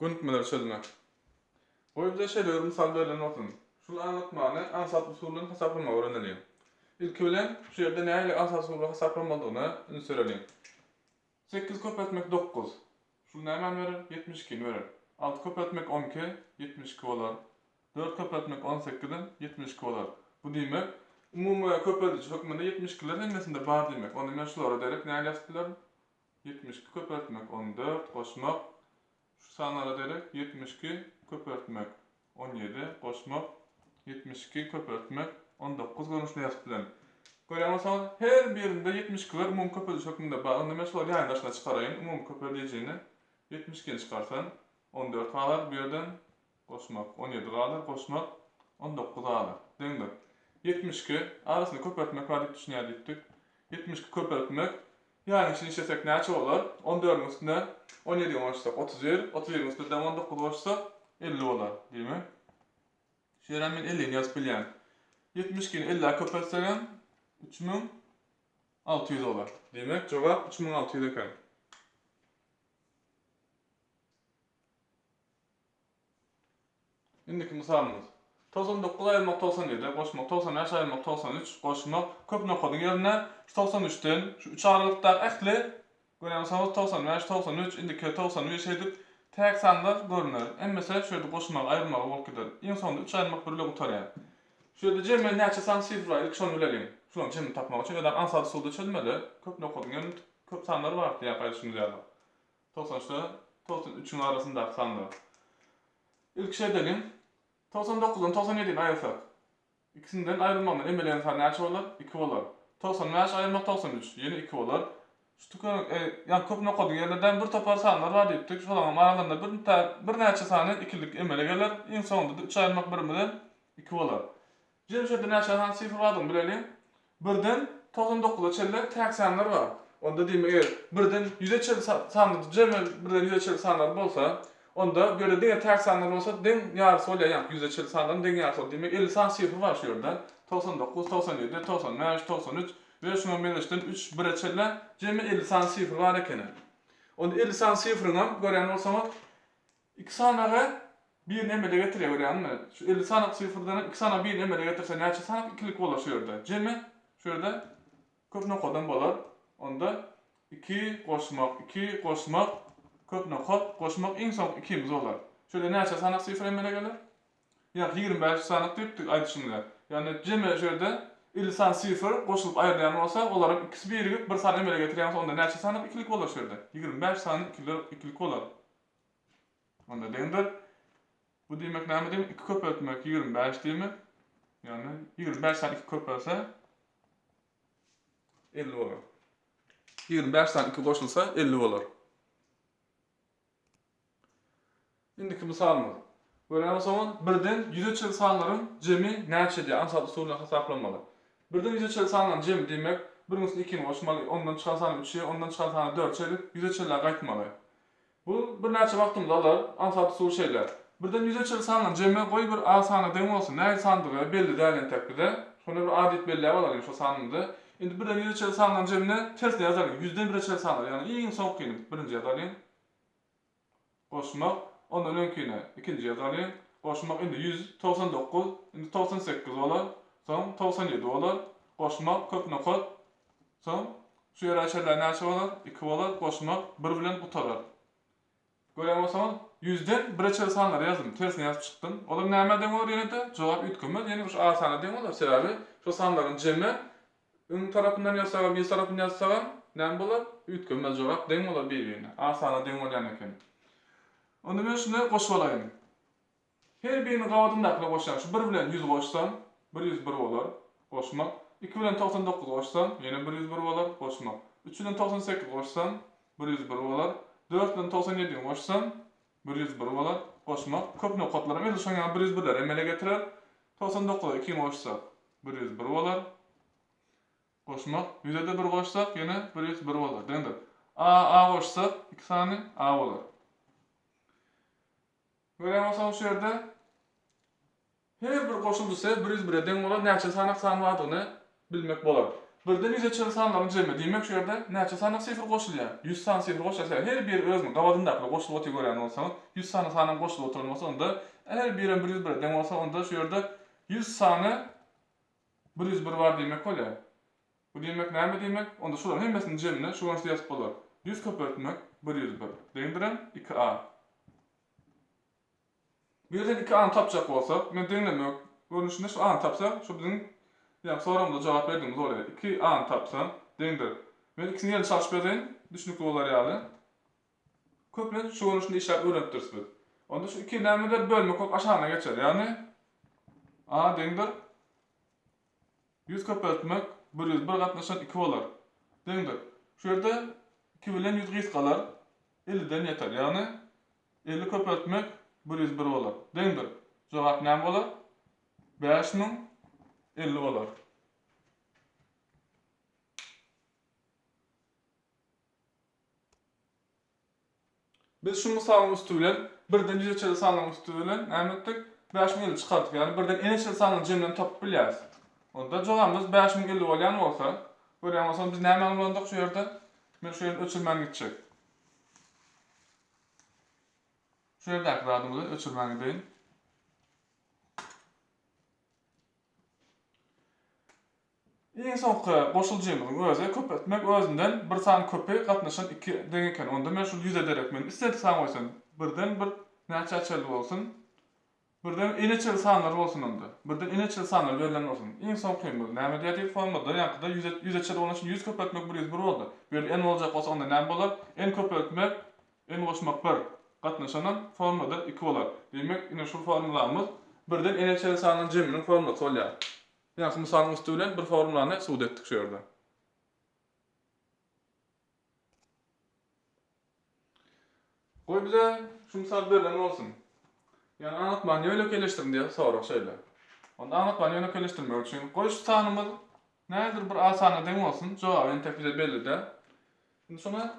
Günitmeler çözmek. Goýup şeýle misal beren bolsun. Şunu anlatmagyny ansat usulyny hesaplama öğrenelim. İlki bilen şu ýerde näle ansat usuly hesaplamadygyny sörelim. 8 köpetmek 9. Şu näme verir? 72 verir. 6 köpetmek 12, 72 bolar. 4 köpetmek 18'den 72 bolar. Bu diýmek umumy köpetici hökmünde 72'ler hemmesinde bar diýmek. Onu men şulara derek näle ýazdylar? 72 köpetmek 14 goşmak sanlara derek 72 köpetmek 17 goşmak 72 köpetmek 19 görünüşde ýazdylar. Görýäňiz her birinde 72'ler umum köpetici hökmünde bar. Onu men şulara ýaňdaşna çykaraýyn. Umum köpeticiňi 72 çıkarsan 14 kalar birden koşmak 17 kalar koşmak 19 kalar. Deňdir. 72 arasynda köpeltmek var diýip düşünýärdik. 72 köpeltmek ýani şimdi işlesek näçe bolar? 14 üstüne 17 koşsak 31, 31 üstüne 19 koşsak 50 bolar, diými? Şeýle men 50 ni ýazyp bilýän. 72 ni 50 köpeltsem 3600 bolar. Demek jogap 3600 eken. Indiki misalımız. 99 ayırmak 97, koşmak 95 ayırmak 93, koşmak köp nokadın yerine şu 93'ten şu 3 aralıkta ekli görüyorsanız 95, 93, indiki 95 edip tek sanlar görünür. En mesela şöyle koşmak, ayırmak olup gider. En sonunda 3 ayırmak böyle utar ya. Şöyle cemel neçe san sifra ilk şonu bilelim. Şunu cemel tapmak için adam ansat solda çözmeli. Köp nokadın yerine köp sanları var diye karşımıza yazar. 93'te 93'ün arasında sanlar. İlk şey dedim. 99'dan 97'ni ayırsak. İkisinden ayrılmanın emeleyen tane näçe bolar? 2 bolar. 95 ayrılmak 93, yeni 2 bolar. Şu tukun, e, yani köp nokadın yerlerden bir topar sanlar var diýipdik. Şolarning aralarında bir bir näçe sany ikilik emele gelir. En sonunda 3 ayrılmak 1 bilen 2 bolar. Jemşede näçe san sifir bardygyny bilelim. Birden 99'a çelle tek sanlar var. Onda diýmek eger birden 100'e çel sanlar, jemel birden 100'e çel sanlar bolsa, Onda göre diňe tek sanlar bolsa deň ýarysy bolýar, ýa-ni 100 çel sanlar deň ýarysy bolýar. Demek 50 san sifir var şu ýerde. 99, 97, 95, 93 we şunu birleşdirip 3 1 çelle jemi 50 san sifir var eken. Onda 50 san sifirini görýän bolsaňyz iki sanaga bir nemele getirýär görýänmi? Şu 50 sanak sifirden iki sana bir nemele getirse näçe sanak ikilik bolar şu ýerde. Jemi şu ýerde köp nokadan bolar. Onda 2 goşmak, 2 goşmak köp nokat goşmak en son ikimiz olar. Şöyle näçe sanak sifir gelir? Ya 25 sanak diýipdik aýdyşymda. Yani jeme şerde 50 san sifir goşulyp aýrylýan bolsa, olarak ikisi birigip bir san emele getirýän onda näçe sanak ikilik bolar şerde? 25 san ikilik ikilik bolar. Onda deňdir. Bu diýmek näme diýmek? 2 köp etmek 25 diýmek. Yani 25 san 2 köp etse 50 bolar. 25 san 2 goşulsa 50 bolar. Indiki misalımız. Görýän bolsaňyz birden 100 çyl sanlaryň jemi näçe diýip ansat usulyna hesaplanmaly. Birden 100 çyl sanlaryň jemi diýmek, biriniň 2-ni goşmaly, ondan çykan sany 3, ondan çykan sany 4 çelip 100 çyla gaýtmaly. Bu bir näçe wagtymyz alar, ansat usul şeýler. Birden 100 çyl sanlaryň jemi goý bir a sany deň bolsun, näçe sandygy belli dälen tekbide, şonu bir adet belli bolar şu sanyndy. Indi birden 100 çyl sanlaryň jemine ters ýazar, 100den 1 çyl sanlar, ýani iň soňky birinji ýazaryn. Goşmak Ondan önkine ikinci yazalım. Koşmak indi 199, indi 98 olar. Son 97 olar. Koşmak köp nokot. Son şu aşağıda näçe olar? 2 olar. Koşmak 1 bilen utarar. Görýän bolsaňyz 100den 1 çel sanlar ýazdım. Tersine ýazyp çykdym. Olar näme deň bolar ýene-de? Jogap ütkünmez. Ýani şu A sany deň bolar. Sebäbi şu sanlaryň jemi öň tarapyndan ýazsagam, ýa tarapyndan ýazsagam näme bolar? Ütkünmez jogap deň bolar bir-birine. A sany deň bolýan eken. Onda men şunu goşup alaýyn. Her birini gawdynda akla goşan, şu 1 bilen 100 goşsam, 101 bolar, goşmak. 2 bilen 99 goşsam, ýene 101 bolar, goşmak. 3 bilen 98 goşsam, 101 bolar. 4 bilen 97 goşsam, 101 bolar, goşmak. Köp nokatlara men şoňa 101ler emele getirer. 99 2 goşsak, 101 bolar. Goşmak. 100 de 1 goşsak, ýene 101 bolar. Deňdir. A A goşsak, 2 sany A bolar. Şu ýerde her bir goşuldysa 101 deň bolar, näçe sanak sany bardygyny bilmek bolar. birden yüze çarı sanlaryň jemi diýmek şu ýerde näçe sanyň sifir goşulýar? 100 san sifir goşulsa her bir özüň gabadynda goşulyp otur görýän bolsaň, 100 sany sanyň goşulyp oturmasa onda her biren 101 deň bolsa onda şu ýerde 100 sany 101 bar diýmek bolýar. Bu diýmek näme diýmek? Onda şolaryň hemmesini jemine şu wagtda ýazyp bolar. 100 köpürtmek 101. Deňdiren 2a. Birden 2a tapjak bolsa, men deňlemek, görnüşinde şu a tapsa, şu biziň ýa soramda jogap berdiňiz bolýar. 2a tapsa, deňdir. Men ikisini ýaly çalyş berýän, düşünükli bolar ýaly. Köplen şu görnüşinde işläp öğrenip durýar. Onda şu iki nämeler bölmek ok aşağına geçer. Yani a deňdir 100 köpürtmek 101 gatnaşan 2 bolar. Deňdir. Şu ýerde 2 bilen 100 gys galar. 50den ýeter. Yani 50 köpürtmek 101 bolar. Deňdir. Jogap näme bolar? 5000 50 bolar. Biz şu misalyň üstünden birden yüze çeli sanyň üstünden näme etdik? 5050 çykardyk. Yani birden ene çeli sanyň jemden tapyp bilýäris. Onda jogabymyz 5050 bolýan bolsa, görýän bolsaň biz näme almandyk şu ýerde? Men şu ýerde öçürmän gitjek. Şu ýerde akradymyzy öçürmän gideýin. Iň soňky goşuljymyň özü köp etmek özünden bir san köpi gatnaşan iki deň eken. Onda men şu ýüze derek men istedik san goýsam, birden bir näçe çel bolsun. Birden ineçel sanlar bolsun onda. Birden ineçel sanlar berilen bolsun. Iň soňky näme diýip formada ýa-da ýüze ýüze çel bolan şun 100 köp etmek 101 boldy. Bir en boljak bolsa onda näme bolar? En köp etmek en goşmak 1 gatnaşanan formada 2 bolar. Demek ine şu formulamyz birden ineçel sanlaryň jeminiň formulasy bolýar. Yani misalın üstüyle bir formulany suud etdik şu ýerde. Goý bize şu misal berilen bolsun. Yani anlatmaň ýöne keleştirin diýe sorak şeýle. Onda anlatmaň ýöne keleştirmek üçin goý şu sanymyz nädir bir asana deň bolsun, jogap entek bize belli de. Şimdi şuna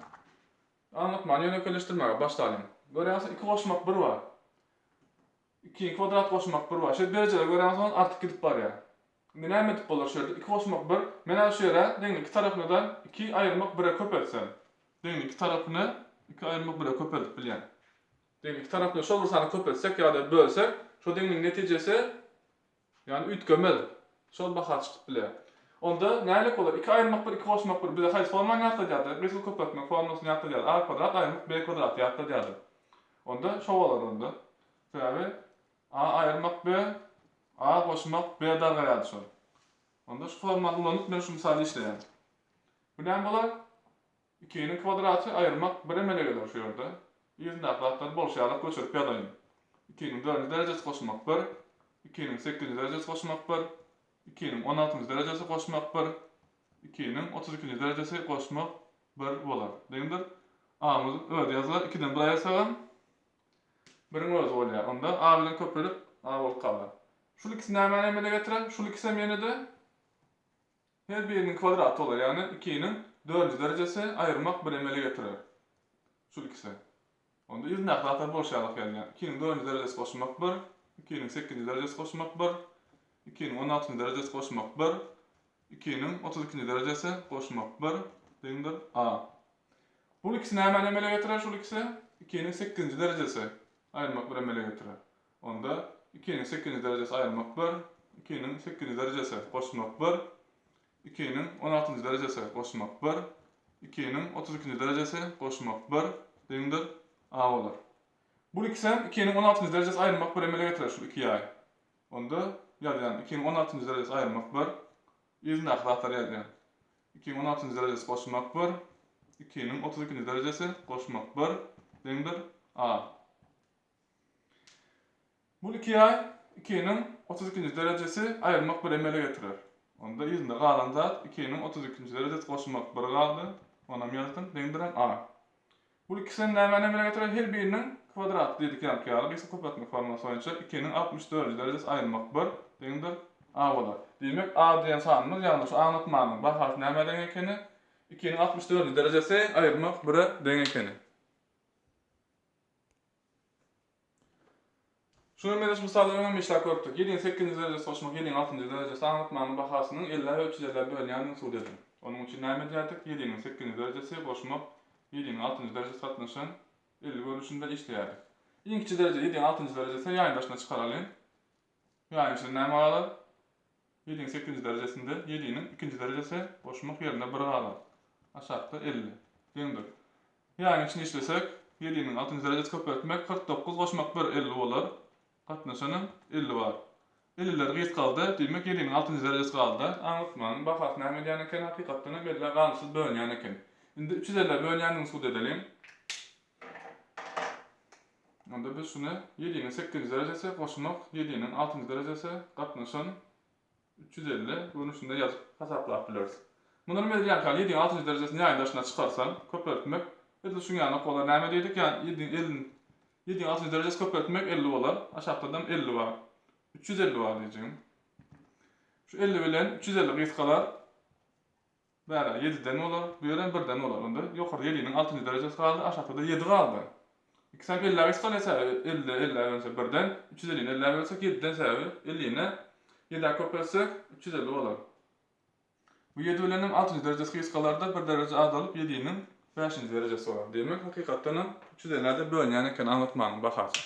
anlatmaň ýöne keleştirmege Görýäňiz iki goşmak bir bar. İki kvadrat goşmak bir bar. Şu derejede görýäňiz artyk gidip barýar. Näme etip bolar ýerde? Iki goşmak bir. Men şu ýere deňli iki tarapyny da iki aýyrmak bire köp etsem. Deňli iki tarapyny iki aýyrmak bire köp edip bilýän. Deňli iki tarapyny şol bir sany köp etsek ýa-da bölsek, şu deňliň netijesi ýani ütgemel. Şol bahar çykyp bilýär. Onda näle bolar? Iki aýyrmak bir, iki goşmak bir. Bize haýsy forma ýatylýar? Resul köp etmek formasyny ýatylýar. A kvadrat aýyrmak b kvadrat ýatylýar. Onda şol bolar onda. Täze a aýyrmak b A goşmak B darga ýadyşar. Onda şu formaly ulanyp men şu misaly işleýär. Bu näme bolar? 2-niň kwadraty aýyrmak 1 emele gelir şu ýerde. Ýüzünde aklatlar bolşaýalyk göçürip ýadaýyn. 2-niň 4-nji derejesi goşmak 1, 2-niň 8-nji derejesi goşmak 1, 2-niň 16-njy derejesi goşmak 1, 2-niň 32-nji derejesi goşmak 1 bolar. Deňdir? A-myz öňde ýazylar 2-den 1 aýyrsagan 1-iň özü bolýar. Onda A bilen köpelip A bolup galar. Şul ikisi näme emele getiren? Şul ikisi hem de her birinin kvadratı olur. Yani 2'nin 4. derecesi ayırmak bir emele getirir. Şul ikisi. Onda yüz naklatlar boşalık yani. 2'nin 4. derecesi koşmak 1, 2'nin 8. derecesi koşmak 1, 2'nin 16. derecesi koşmak 1, 2'nin 32. derecesi koşmak 1, deyindir A. Bu ikisi näme emele getirir? Şul ikisi 2'nin 8. derecesi ayırmak bir emele getirir. Onda 2'nin 8 derecesi ayırmak 1, 2'nin 8 derecesi koşmak 1, 2'nin 16 derecesi koşmak 1, 2'nin 32 derecesi koşmak 1, deňdir A bolar. Bu ikisi 2'nin 16 derecesi ayırmak 1 emele getirir şu 2 ay. Onda ýa-da 2'nin 16 derecesi ayırmak 1, ýüzünde aklatlar ýa-da 2'nin 16 derecesi koşmak 1, 2'nin 32 derecesi koşmak 1, deňdir A. Bu iki ay 2'nin 32. derecesi ayırmak bir emele getirir. Onda yüzünde kalan zat 2'nin 32. derecesi koşmak bir kaldı. Ona yazdım. Dendiren A. Bu ikisinin hemen emele getirir. Her birinin kvadrat dedik yani ki Biz kupatma forması oyunca 2'nin 64. derecesi ayırmak bir. Dendir A bolar. Demek A diyen sanımız yanlış. Anlatmanın bak harf näme den ekeni 2'nin 64. derecesi ayırmak bir den ekeni. Misalda önemli işler köptük. 7'nin 8. derecesi koşmak, 7'nin 6. derecesi anlatmanın bahasının 50 ve 350 bölünyanın suud edin. Onun için näme diýerdik? 7'nin 8. derecesi koşmak, 7'nin 6. derecesi katnaşan 50 bölüşünde işleýärdik. İkinci derece 7'nin 6. derecesi ýaýyn başına çıkaralım. Ýaýyn içinde näme galar? 7'nin 8. derecesinde 7'nin 2. derecesi koşmak yerine 1 galar. Aşağıda 50. Deňdir. Ýaýyn içinde işlesek 7'nin 6. derecesi köpeltmek 49 koşmak 1 50 bolar. Katnaşanyň 50 bar. 50'ler gys kaldı. Demek 7'nin 6. derecesi kaldı. Anlatmanın bahas näme diýen eken hakykatdan belli gansız bölünýän eken. Indi 350 bölünýäniň suud edelim. Onda biz şunu 7'nin 8. derecesi koşmak 7'nin 6. derecesi katnaşan 350 bunun üstünde yazıp hesaplap biliriz. Bunların medyan kal 7'nin 6. derecesini ýaýyn başına çıkarsan köpeltmek Edil şun ýanyna kolar näme diýdik ýani 7'nin 7'nin 6. derecesi köpeltmek 50 bolar. Aşağıdan 50 var. 350 var diyeceğim. Şu 50 bilen 350 gys kalar. Bära 7'den olar, bu ýeren 1den olar. Onda ýokary 7'nin 6. derecesi kaldy, aşağıda 7 kaldy. İki sen 50 gys kalasa 50 50 bölse 1den 350 50 bölsek 7'den säbi 50'ne 7 köpelsek 350 olar. Bu 7 bilenim 6. derecesi gys kalarda 1 derece azalyp 7'nin 5. derecesi olar. Demek hakykatdan 350'de bölünýän eken anlatmanyň bahasy.